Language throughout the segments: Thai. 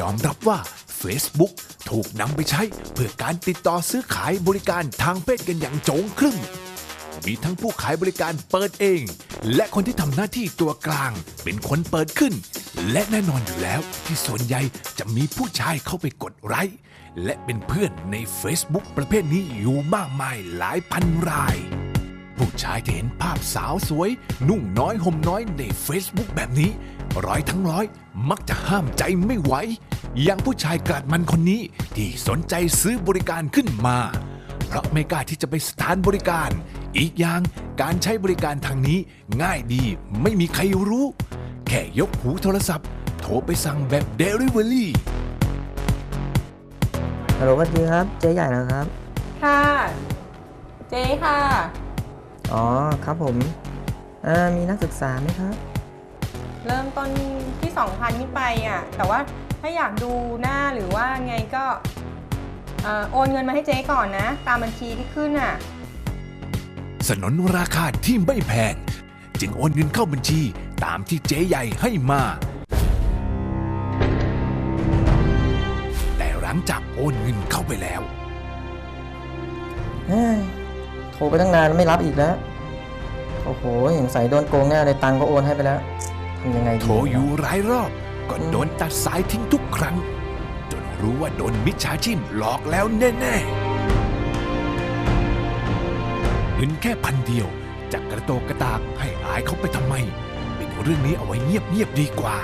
ยอมรับว่า Facebook ถูกนำไปใช้ เพื่อการติดต่อซื้อขายบริการทางเพศกันอย่างโจงครึ่มมีทั้งผู้ขายบริการเปิดเอง และคนที่ทำหน้าที่ตัวกลาง เป็นคนเปิดขึ้น และแน่นอนอยู่แล้วที่ส่วนใหญ่จะมีผู้ชายเข้าไปกดไลค์และเป็นเพื่อนใน Facebook ประเภทนี้อยู่มากมายหลายพันราย ผู้ชายที่เห็นภาพสาวสวย นุ่งน้อยห่มน้อยใน Facebook แบบนี้ ร้อยทั้งร้อยมักจะห้ามใจไม่ไหว อย่างผู้ชายกลัดมันคนนี้ที่สนใจซื้อบริการขึ้นมา เพราะไม่กล้าที่จะไปสถานบริการ อีกอย่างการใช้บริการทางนี้ง่ายดีไม่มีใครรู้ แค่ยกหูโทรศัพท์ โทรไปสั่งแบบ Delivery ฮัลโหลสวัสดีครับ เจ๊ใหญ่นะครับ ค่ะ เจ๊ค่ะ อ๋อครับผมอ่ามีนักศึกษาไหมครับ เริ่มต้นที่2,000ขึ้นไปอะแต่ว่าถ้าอยากดูหน้าหรือว่าไงก็เอ่อโอนเงินมาให้เจ๊ก่อนนะ ตามบัญชีที่ขึ้นอะ สนนราคาที่ไม่แพง จึงโอนเงินเข้าบัญชีตามที่เจ๊ใหญ่ให้มา แต่หลังจากโอนเงินเข้าไปแล้วเฮ้ยโทรไปตั้งนานไม่รับอีกแล้ว โอ้โหสงสัยโดนโกงแน่เลยตังค์ก็โอนให้ไปแล้วทำ ยังไงโทรอยู่หลายรอบ ก็โดนตัดสายทิ้งทุกครั้ง จนรู้ว่าโดนมิจฉาชีพหลอกแล้วแน่ๆเงินแค่พันเดียวจากกระโตกกระตากให้อายเขาไปทำไมเป็นเรื่องนี้เอาไว้เงียบๆดีกว่า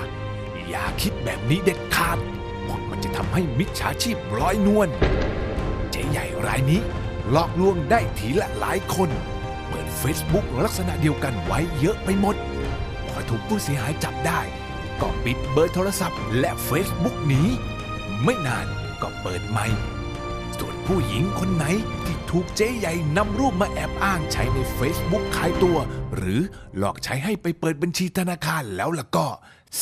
อย่าคิดแบบนี้เด็ดขาดเพราะมันจะทำให้มิจฉาชีพร้อยนวลเจ๊ใหญ่รายนี้หลอกลวงได้ทีละหลายคน เปิด Facebook ลักษณะเดียวกันไว้เยอะไปหมด ถูกผู้เสียหายจับได้ก็ปิดเบอร์โทรศัพท์และ Facebook หนี้ไม่นานก็เปิดใหม่ ส่วนผู้หญิงคนไหนที่ถูกเจ๊ใหญ่นำรูปมาแอบอ้างใช้ใน Facebook ขายตัว หรือหลอกใช้ให้ไปเปิดบัญชีธนาคารแล้วล่ะก็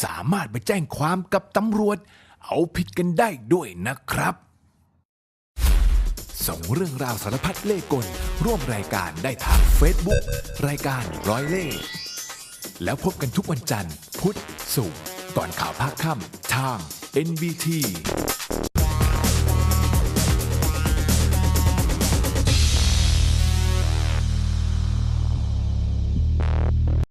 สามารถไปแจ้งความกับตำรวจ เอาผิดกันได้ด้วยนะครับส่งเรื่องราวสารพัดเล่กล ร่วมรายการได้ทาง Facebook รายการร้อยเล่ แล้วพบกันทุกวันจันทร์ พุธศุกร์ก่อนข่าวภาคค่ำทาง NBT